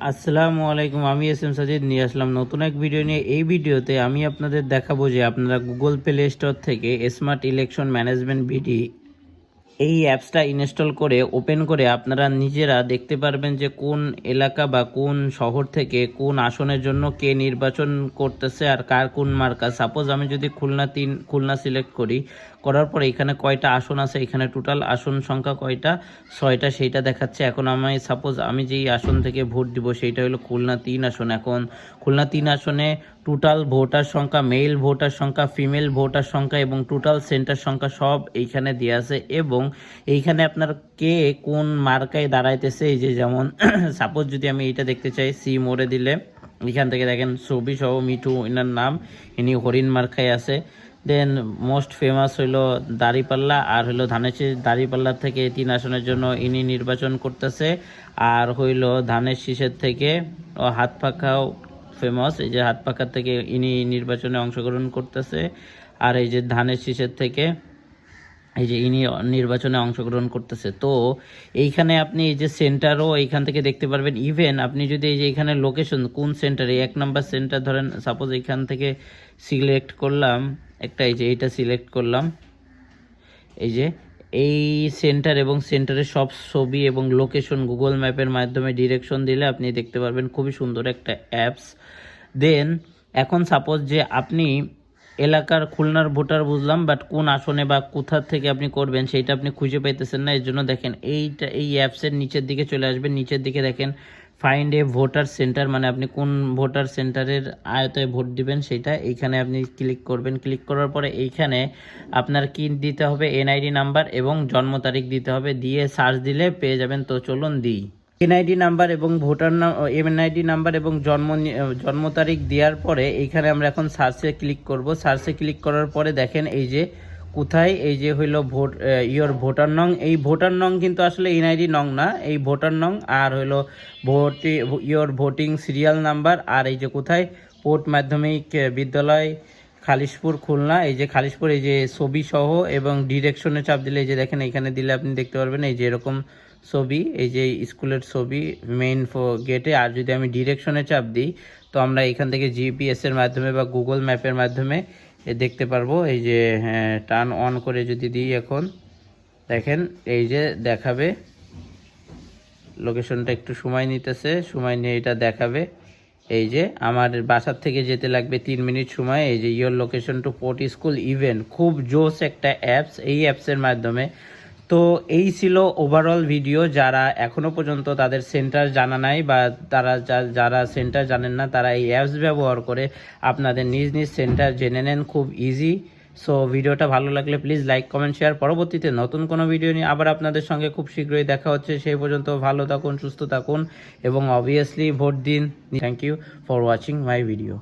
আসসালামু আলাইকুম, আমি এস এম সাজিদ, নিয়ে আসলাম নতুন এক ভিডিও নিয়ে। এই ভিডিওতে আমি আপনাদের দেখাবো যে আপনারা গুগল প্লে স্টোর থেকে স্মার্ট ইলেকশন ম্যানেজমেন্ট ভিডি এই অ্যাপসটা ইনস্টল করে, ওপেন করে আপনারা নিজেরা দেখতে পারবেন যে কোন এলাকা বা কোন শহর থেকে কোন আসনের জন্য কে নির্বাচন করতেছে আর কার কোন মার্কা। সাপোজ আমি যদি খুলনা তিন, খুলনা সিলেক্ট করি করার পর এখানে কয়টা আসন আছে? এখানে টোটাল আসন সংখ্যা কয়টা? ছয়টা, সেইটা দেখাচ্ছে। এখন আমি সাপোজ আমি যেই আসন থেকে ভোট দিব, সেইটা হলো খুলনা তিন আসন। এখন খুলনা তিন আসনে টোটাল ভোটার সংখ্যা মেল ভোটার সংখ্যা ফিমেল ভোটার সংখ্যা এবং টোটাল সেন্টার সংখ্যা সব এইখানে দেওয়া আছে এবং এইখানে আপনার কে কোন মার্কায় দাঁড়াইতেছে? এই যে যেমন সাপোজ যদি আমি এটা দেখতে চাই সি মোড়ে দিলে এখান থেকে দেখেন ছবি সহ মিঠু, এনার নাম। ইনি হরিণ মার্কায় আছে। দেন মোস্ট ফেমাস হইল দাড়িপাল্লা আর হইল ধানের দাড়িপাল্লা থেকে তিন আসনের জন্য ইনি নির্বাচন করতেছে। আর হইল ধানের শীষের থেকে হাত পাখাও ফেমাস এই যে হাত পাখার থেকে ইনি নির্বাচনে অংশগ্রহণ করতেছে। আর এই যে ধানের শীষের থেকে এই যে ইনি নির্বাচনে অংশগ্রহণ করতেছে। তো এইখানে আপনি এই যে সেন্টারও এইখান থেকে দেখতে পারবেন। ইভেন আপনি যদি এই যে এখানে লোকেশন কোন সেন্টারে? এক নাম্বার সেন্টার ধরেন সাপোজ এখান থেকে সিলেক্ট করলাম, একটা এই যে এইটা সিলেক্ট করলাম। এই যে এই সেন্টার এবং সেন্টারের সব ছবি এবং লোকেশন গুগল ম্যাপের মাধ্যমে ডিরেকশন দিলে আপনি দেখতে পারবেন। খুবই সুন্দর একটা অ্যাপস দেন এখন সাপোজ যে আপনি এলাকার খুলনার ভোটার বুঝলাম বাট কোন আসনে বা কোথা থেকে আপনি করবেন সেইটা আপনি খুঁজে পাইতেছেন না। এর জন্য দেখেন, এইটা, এই অ্যাপসের নিচের দিকে চলে আসবেন। নিচের দিকে দেখেন ফাইন্ড এ ভোটার সেন্টার মানে আপনি কোন ভোটার সেন্টারের আয়তায় ভোট দিবেন সেটা এইখানে আপনি ক্লিক করবেন। ক্লিক করার পরে এইখানে আপনার কি দিতে হবে? এনআইডি নাম্বার এবং জন্ম তারিখ দিতে হবে। দিয়ে সার্চ দিলে পেয়ে যাবেন। তো চলুন দিই। এনআইডি নাম্বার এবং ভোটার নাম এনআইডি নাম্বার এবং জন্ম জন্ম তারিখ দেওয়ার পরে এইখানে আমরা এখন সার্চে ক্লিক করব। সার্চে ক্লিক করার পরে দেখেন এই যে কোথায়, এই যে হইল ভোট ইয়োর ভোটার নং। এই ভোটার নং কিন্তু আসলে এনআইডি নং না, এই ভোটার নং আর হইল ভোটি ইয়োর ভোটিং সিরিয়াল নাম্বার আর এই যে কোথায়, পোর্ট মাধ্যমিক বিদ্যালয় খালিশপুর, খুলনা, এই যে খালিশপুর, এই যে ছবি সহ এবং ডিরেকশনে চাপ দিলে, এই যে দেখেন, এখানে দিলে আপনি দেখতে পারবেন, এই যে এরকম ছবি, এই যে স্কুলের ছবি মেইন গেটে। আর যদি আমি ডিরেকশনে চাপ দিই, তো আমরা এখান থেকে জিপিএসের মাধ্যমে বা গুগল ম্যাপের মাধ্যমে দেখতে পারব, এই যে হ্যাঁ টার্ন অন করে যদি দিই এখন, দেখেন, এই যে দেখাবে। লোকেশনটা একটু সময় নিতেছে, সময় নিয়ে এটা দেখাবে। এই যে আমার বাসার থেকে যেতে লাগবে তিন মিনিট সময়, এই যে your location to port school event খুব জোস একটা অ্যাপস এই অ্যাপসের মাধ্যমে। তো এই ছিল ওভারঅল ভিডিও যারা এখনও পর্যন্ত তাদের সেন্টার জানা নাই বা তারা যারা সেন্টার জানেন না, তারা এই অ্যাপস ব্যবহার করে আপনাদের নিজ নিজ সেন্টার জেনে নেন। খুব ইজি সো ভিডিওটা ভালো লাগলে প্লিজ লাইক কমেন্ট শেয়ার পরবর্তীতে নতুন কোনো ভিডিও নিয়ে আবার আপনাদের সঙ্গে খুব শীঘ্রই দেখা হচ্ছে। সেই পর্যন্ত ভালো থাকুন, সুস্থ থাকুন এবং অবভিয়াসলি ভোট দিন। Thank you for watching my video